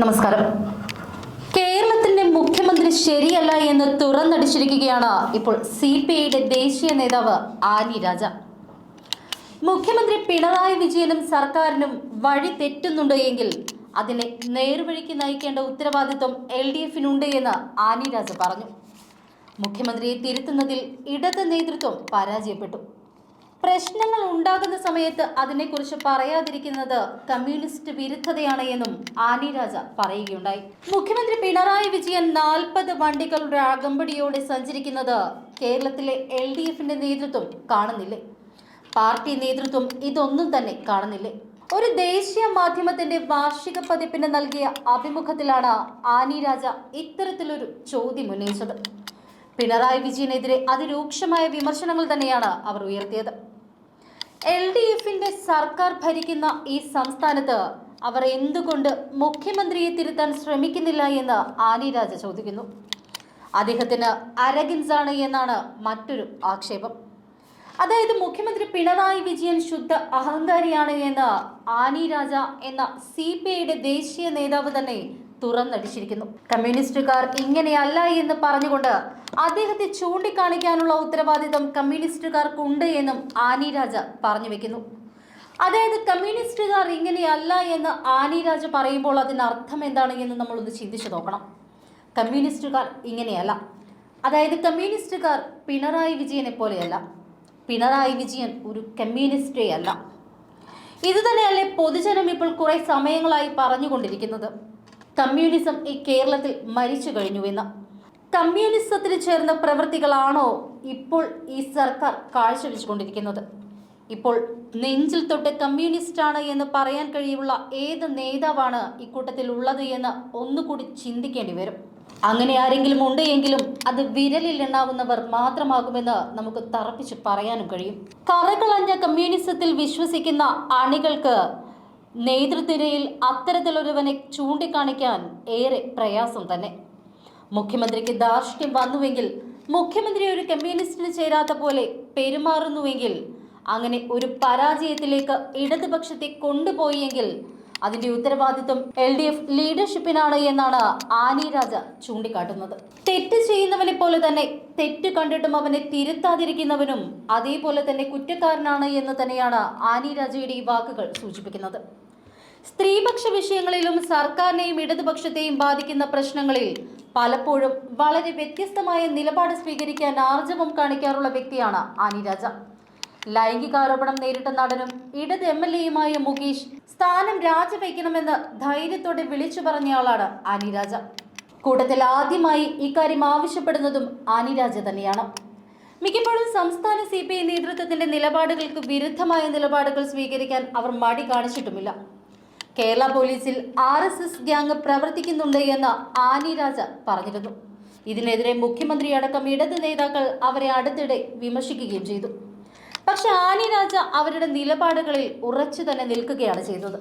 നമസ്കാരം. കേരളത്തിന്റെ മുഖ്യമന്ത്രി ശരിയല്ല എന്ന് തുറന്നടിച്ചിരിക്കുകയാണ് ഇപ്പോൾ സി പി ഐയുടെ ദേശീയ നേതാവ് ആനി രാജ. മുഖ്യമന്ത്രി പിണറായി വിജയനും സർക്കാരിനും വഴി തെറ്റുന്നുണ്ട് എങ്കിൽ അതിനെ നേർവഴിക്ക് നയിക്കേണ്ട ഉത്തരവാദിത്വം എൽ ഡി എഫിനുണ്ട് എന്ന് ആനി രാജ പറഞ്ഞു. മുഖ്യമന്ത്രിയെ തിരുത്തുന്നതിൽ ഇടത് നേതൃത്വം പരാജയപ്പെട്ടു. പ്രശ്നങ്ങൾ ഉണ്ടാകുന്ന സമയത്ത് അതിനെക്കുറിച്ച് പറയാതിരിക്കുന്നത് കമ്മ്യൂണിസ്റ്റ് വിരുദ്ധതയാണ് എന്നും ആനി രാജ പറയുകയുണ്ടായി. മുഖ്യമന്ത്രി പിണറായി വിജയൻ നാൽപ്പത് വണ്ടികളുടെ അകമ്പടിയോടെ സഞ്ചരിക്കുന്നത് കേരളത്തിലെ എൽ ഡി എഫിന്റെ നേതൃത്വം കാണുന്നില്ലേ? പാർട്ടി നേതൃത്വം ഇതൊന്നും തന്നെ കാണുന്നില്ലേ? ഒരു ദേശീയ മാധ്യമത്തിന്റെ വാർഷിക പതിപ്പിന് നൽകിയ അഭിമുഖത്തിലാണ് ആനി രാജ ഇത്തരത്തിലൊരു ചോദ്യം ഉന്നയിച്ചത്. പിണറായി വിജയനെതിരെ അതിരൂക്ഷമായ വിമർശനങ്ങൾ തന്നെയാണ് അവർ ഉയർത്തിയത്. എൽ ഡി എഫിന്റെ സർക്കാർ ഭരിക്കുന്ന ഈ സംസ്ഥാനത്ത് അവർ എന്തുകൊണ്ട് മുഖ്യമന്ത്രിയെ തിരുത്താൻ ശ്രമിക്കുന്നില്ല എന്ന് ആനി രാജ ചോദിക്കുന്നു. അദ്ദേഹത്തിന് അരഗിൻസാണ് എന്നാണ് മറ്റൊരു ആക്ഷേപം. അതായത് മുഖ്യമന്ത്രി പിണറായി വിജയൻ ശുദ്ധ അഹങ്കാരിയാണ് എന്ന് ആനി രാജ എന്ന സി പി ഐയുടെ ദേശീയ നേതാവ് തന്നെ തുറന്നടിച്ചിരിക്കുന്നു. കമ്മ്യൂണിസ്റ്റുകാർ ഇങ്ങനെയല്ല എന്ന് പറഞ്ഞുകൊണ്ട് അദ്ദേഹത്തെ ചൂണ്ടിക്കാണിക്കാനുള്ള ഉത്തരവാദിത്തം കമ്മ്യൂണിസ്റ്റുകാർക്കുണ്ട് എന്നും ആനി രാജ പറഞ്ഞു വെക്കുന്നു. അതായത് കമ്മ്യൂണിസ്റ്റുകാർ ഇങ്ങനെയല്ല എന്ന് ആനി രാജ പറയുമ്പോൾ അതിനർത്ഥം എന്താണ് എന്ന് നമ്മളൊന്ന് ചിന്തിച്ചു നോക്കണം. കമ്മ്യൂണിസ്റ്റുകാർ ഇങ്ങനെയല്ല. അതായത് കമ്മ്യൂണിസ്റ്റുകാർ പിണറായി വിജയനെ പോലെയല്ല. പിണറായി വിജയൻ ഒരു കമ്മ്യൂണിസ്റ്റേ അല്ല. ഇത് തന്നെയല്ലേ പൊതുജനം ഇപ്പോൾ കുറെ സമയങ്ങളായി പറഞ്ഞുകൊണ്ടിരിക്കുന്നത്. കമ്മ്യൂണിസം ഈ കേരളത്തിൽ മരിച്ചു കഴിഞ്ഞുവെന്ന്. കമ്മ്യൂണിസത്തിന് ചേർന്ന പ്രവൃത്തികളാണോ ഇപ്പോൾ ഈ സർക്കാർ കാഴ്ചവെച്ചുകൊണ്ടിരിക്കുന്നത്? ഇപ്പോൾ നെഞ്ചിൽ തൊട്ട് കമ്മ്യൂണിസ്റ്റാണ് എന്ന് പറയാൻ കഴിയുള്ള ഏത് നേതാവാണ് ഇക്കൂട്ടത്തിൽ ഉള്ളത് എന്ന് ഒന്നുകൂടി ചിന്തിക്കേണ്ടി വരും. അങ്ങനെ ആരെങ്കിലും ഉണ്ട് എങ്കിലും അത് വിരലിൽ എണ്ണാവുന്നവർ മാത്രമാകുമെന്ന് നമുക്ക് തറപ്പിച്ച് പറയാനും കഴിയും. കറകളഞ്ഞ കമ്മ്യൂണിസത്തിൽ വിശ്വസിക്കുന്ന അണികൾക്ക് നേതൃനിരയിൽ അത്തരത്തിലൊരുവനെ ചൂണ്ടിക്കാണിക്കാൻ ഏറെ പ്രയാസം തന്നെ. മുഖ്യമന്ത്രിക്ക് ദാർഷ്ട്യം വന്നുവെങ്കിൽ മുഖ്യമന്ത്രി ഒരു കമ്മ്യൂണിസ്റ്റിന് ചേരാത്ത പോലെ പെരുമാറുന്നുവെങ്കിൽ അങ്ങനെ ഒരു പരാജയത്തിലേക്ക് ഇടതുപക്ഷത്തെ കൊണ്ടുപോയെങ്കിൽ അതിന്റെ ഉത്തരവാദിത്വം എൽ ഡി എഫ് ലീഡർഷിപ്പിനാണ് എന്നാണ് ആനി രാജ ചൂണ്ടിക്കാട്ടുന്നത്. തെറ്റ് ചെയ്യുന്നവനെ പോലെ തന്നെ തെറ്റ് കണ്ടിട്ടും അവനെ തിരുത്താതിരിക്കുന്നവനും അതേപോലെ തന്നെ കുറ്റക്കാരനാണ് എന്ന് തന്നെയാണ് ആനി രാജയുടെ ഈ വാക്കുകൾ സൂചിപ്പിക്കുന്നത്. സ്ത്രീപക്ഷ വിഷയങ്ങളിലും സർക്കാരിനെയും ഇടതുപക്ഷത്തെയും ബാധിക്കുന്ന പ്രശ്നങ്ങളിൽ പലപ്പോഴും വളരെ വ്യത്യസ്തമായ നിലപാട് സ്വീകരിക്കാൻ ആർജവം കാണിക്കാറുള്ള വ്യക്തിയാണ് ആനി രാജ. ലൈംഗികാരോപണം നേരിട്ട നടനും ഇടത് എം എൽ എയുമായ മുകേഷ് സ്ഥാനം രാജിവെക്കണമെന്ന് ധൈര്യത്തോടെ വിളിച്ചു പറഞ്ഞയാളാണ് അനിരാജ. കൂട്ടത്തിൽ ആദ്യമായി ഇക്കാര്യം ആവശ്യപ്പെടുന്നതും അനിരാജ തന്നെയാണ്. മിക്കപ്പോഴും സംസ്ഥാന സി പി ഐ നേതൃത്വത്തിന്റെ നിലപാടുകൾക്ക് വിരുദ്ധമായ നിലപാടുകൾ സ്വീകരിക്കാൻ അവർ മടി കാണിച്ചിട്ടുമില്ല. കേരള പോലീസിൽ ആർ എസ് എസ് ഗ്യാങ് പ്രവർത്തിക്കുന്നുണ്ട് എന്ന് ആനി രാജ പറഞ്ഞിരുന്നു. ഇതിനെതിരെ മുഖ്യമന്ത്രി അടക്കം ഇടത് നേതാക്കൾ അവരെ അടുത്തിടെ വിമർശിക്കുകയും ചെയ്തു. പക്ഷെ ആനി രാജ അവരുടെ നിലപാടുകളിൽ ഉറച്ചു തന്നെ നിൽക്കുകയാണ് ചെയ്തത്.